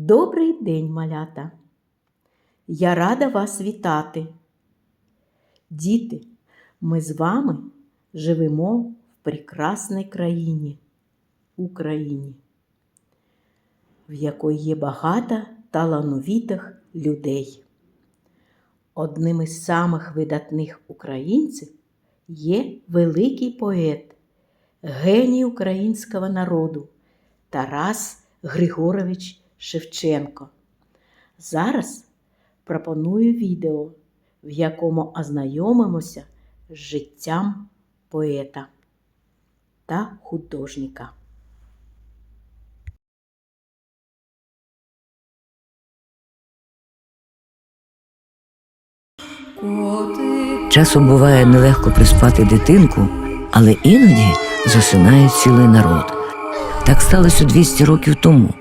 Добрий день, малята! Я рада вас вітати. Діти, ми з вами живемо в прекрасній країні Україні, в якої є багато талановитих людей. Одним із самих видатних українців є великий поет, геній українського народу Тарас Григорович Шевченко. Зараз пропоную відео, в якому ознайомимося з життям поета та художника. Часом буває нелегко приспати дитинку, але іноді засинає цілий народ. Так сталося 200 років тому.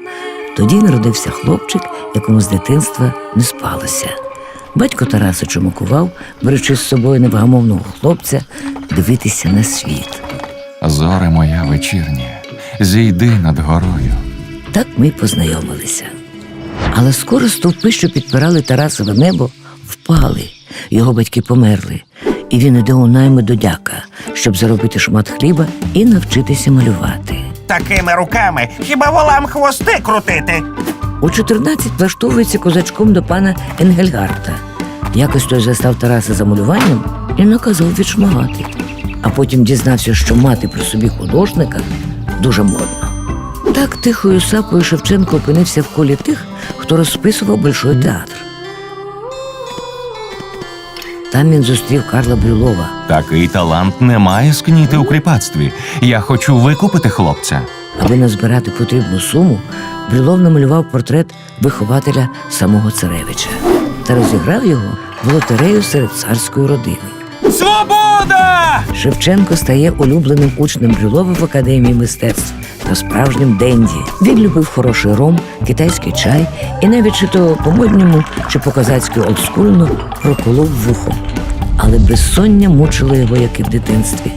Тоді народився хлопчик, якому з дитинства не спалося. Батько Тараса чумакував, беручи з собою невгамовного хлопця дивитися на світ. Зоре моя вечірня, зійди над горою. Так ми й познайомилися. Але скоро стовпи, що підпирали Тарасове небо, впали. Його батьки померли, і він іде у найми до дяка, щоб заробити шмат хліба і навчитися малювати. Такими руками хіба волам хвости крутити? У 14 влаштовується козачком до пана Енгельгарта. Якось той застав Тараса за малюванням і наказав відшмагати. А потім дізнався, що мати при собі художника дуже модно. Так тихою сапою Шевченко опинився в колі тих, хто розписував Большой театр. Там він зустрів Карла Брюлова. Такий талант не має скніти у кріпацтві. Я хочу викупити хлопця. Аби назбирати потрібну суму, Брюлов намалював портрет вихователя самого царевича та розіграв його в лотерею серед царської родини. Свобода! Шевченко стає улюбленим учнем Брюлова в академії мистецтв та справжнім денді. Він любив хороший ром, китайський чай і навіть чи то по-модньому, чи по-козацьки олдскульно проколов вухо. Але безсоння мучило його, як і в дитинстві.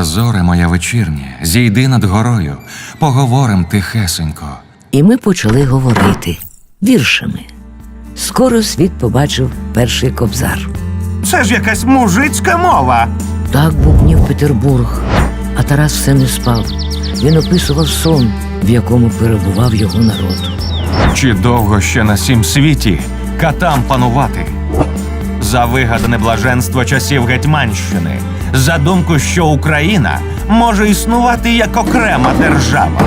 Зоре моя вечірня, зійди над горою, поговорим тихесенько. І ми почали говорити віршами. Скоро світ побачив перший кобзар. Це ж якась мужицька мова. Так бубнів Петербург, а Тарас все не спав. Він описував сон, в якому перебував його народ. Чи довго ще на сім світі катам панувати? За вигадане блаженство часів Гетьманщини, за думку, що Україна може існувати як окрема держава.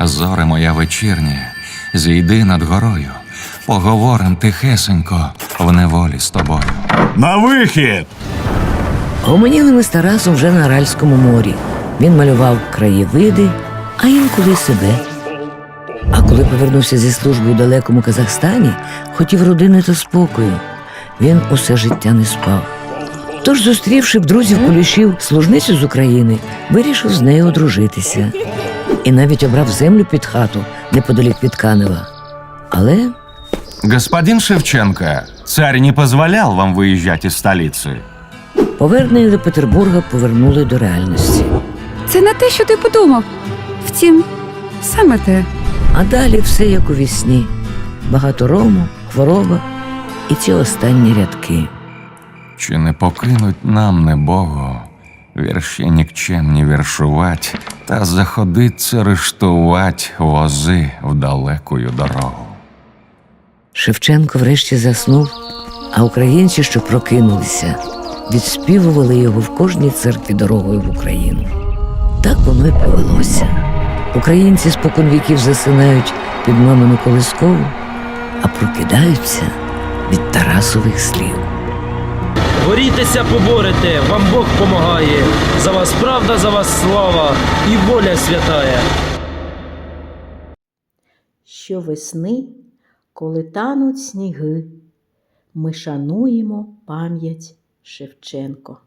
Зоре моя вечірня, зійди над горою, поговорим тихесенько в неволі з тобою. На вихід! Гомоніли ми з Тарасом вже на Аральському морі. Він малював краєвиди, а інколи себе. А коли повернувся зі служби у далекому Казахстані, хотів родини та спокою. Він усе життя не спав. Тож, зустрівши в друзів кулішів служницю з України, вирішив з нею одружитися. І навіть обрав землю під хату неподалік від Канева. Але Господин Шевченко, царь не позволял вам выезжать из столицы. повернення до Петербурга повернули до реальності. Це не те, що ти подумав. Втім, саме те. А далі все як у вісні. Багато рому, хвороба і ці останні рядки. Чи не покинуть нам не Богу, вірші нікчемні віршувать, та заходиться рештувать вози в далекую дорогу. Шевченко врешті заснув, а українці, що прокинулися, відспівували його в кожній церкві дорогою в Україну. Так воно й повелося. Українці споконвіків засинають під мамину колискову, а прокидаються від Тарасових слів. Борітеся, поборете, вам Бог помагає. За вас правда, за вас слава і воля святая. Щовесни, коли тануть сніги, ми шануємо пам'ять Шевченко.